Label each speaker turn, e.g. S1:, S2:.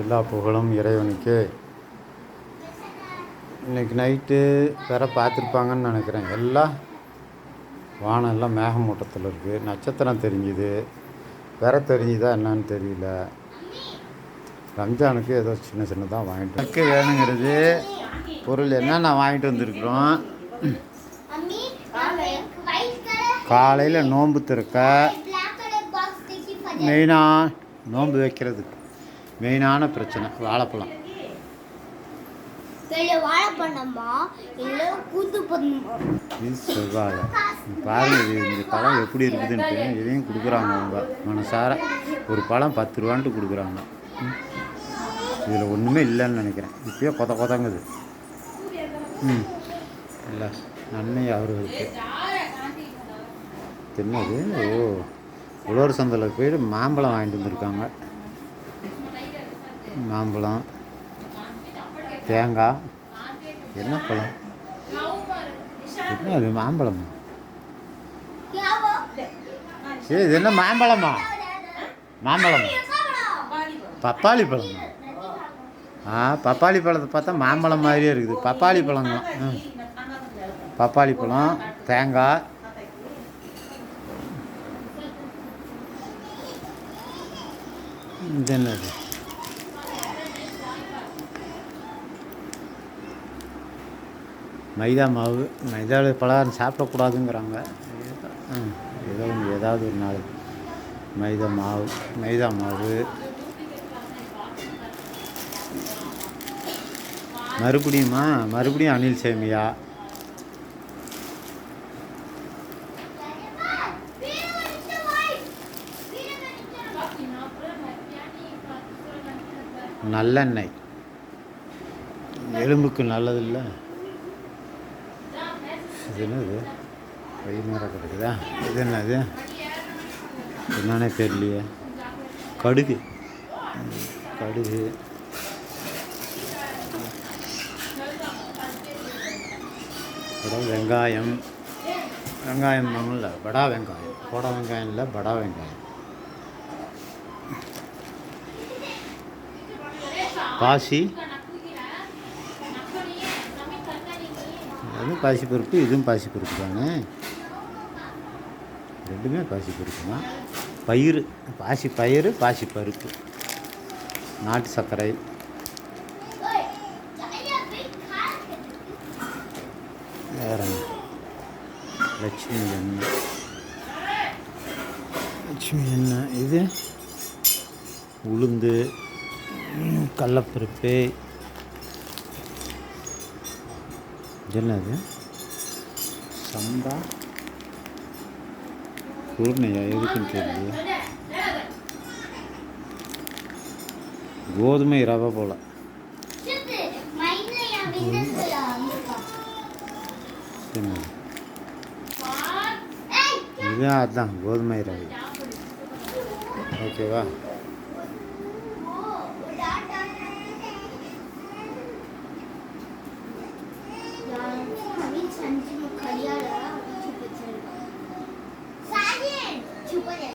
S1: எல்லா புகழும் இறைவனுக்கு. இன்னைக்கு நைட்டு வேற பார்த்துருப்பாங்கன்னு நினைக்கிறேன். எல்லாம் வானம் எல்லாம் மேகமூட்டத்தில் இருக்குது நட்சத்திரம் தெரிஞ்சுது. வேற தெரிஞ்சுதா என்னன்னு தெரியல. ரம்ஜானுக்கு ஏதோ சின்ன சின்னதாக வாங்கிட்டு எனக்கு வேணுங்கிறது பொருள் என்னென்ன வாங்கிட்டு வந்திருக்கிறோம்?
S2: நான்
S1: காலையில் நோன்பு திறக்க மெயினாக நோன்பு வைக்கிறதுக்கு. மெயினான பிரச்சனை வாழைப்பழம்.
S2: கூத்து பண்ணணுமா
S1: இது இந்த பழம் எப்படி இருக்குதுன்ட்டு. இதையும் கொடுக்குறாங்க அவங்க. மனசார ஒரு பழம் பத்து ரூபான்ட்டு கொடுக்குறாங்க. இதில் ஒன்றுமே இல்லைன்னு நினைக்கிறேன். இப்பயே கொத கொதங்குது. ம். இல்லை நன்மை அவர்களுக்கு. என்னது? ஓ உழவர் சந்தையில் போய் மாம்பழம் வாங்கிட்டு வந்திருக்காங்க. மாம்பழம் தேங்காய் என்ன பழம்? என்ன அது மாம்பழம்?
S2: சரி
S1: ஏ இது என்ன மாம்பழமா? மாம்பழம். பப்பாளி பழம்? ஆ பப்பாளி பழத்தை பார்த்தா மாம்பழம் மாதிரியே இருக்குது. பப்பாளி பழங்களாம் ம் பப்பாளி பழம் தேங்காய். இது என்னது? மைதா மாவு மைதாவில் பலகாரம் சாப்பிடக்கூடாதுங்கிறாங்க. ஏதோ ஒன்று ஏதாவது ஒரு நாள். மைதா மாவு மைதா மாவு. மறுபடியுமா? மறுபடியும் அனில் சேமியா. நல்லெண்ணெய். எலும்புக்கு நல்லதில்லை. இது என்னது? கை நேரம் கிடக்குதா? இது என்னது? என்னன்னே தெரியலையே. கடுகு. கடுகு. அப்புறம் வெங்காயம். வெங்காயம் இல்லை. படா வெங்காயம். போடா வெங்காயம் இல்லை படா வெங்காயம். பாசி அதுவும் பாசி பருப்பு இதுவும் பாசி பருப்பு தானே? ரெண்டுமே பாசி பருப்பு தான் பயிறு பாசி பயிறு பாசி பருப்பு நாட்டு சர்க்கரை. வேறு லட்சுமி எண்ணெய். லட்சுமி எண்ணெய் இது? உளுந்து கடலப்பருப்பு இது என்னது? சம்பா. குருணையா எதுக்குன்னு தெரியல கோதுமை ரவை போல். என்னது? இதுதான் அதுதான் கோதுமை ரவை. ஓகேவா?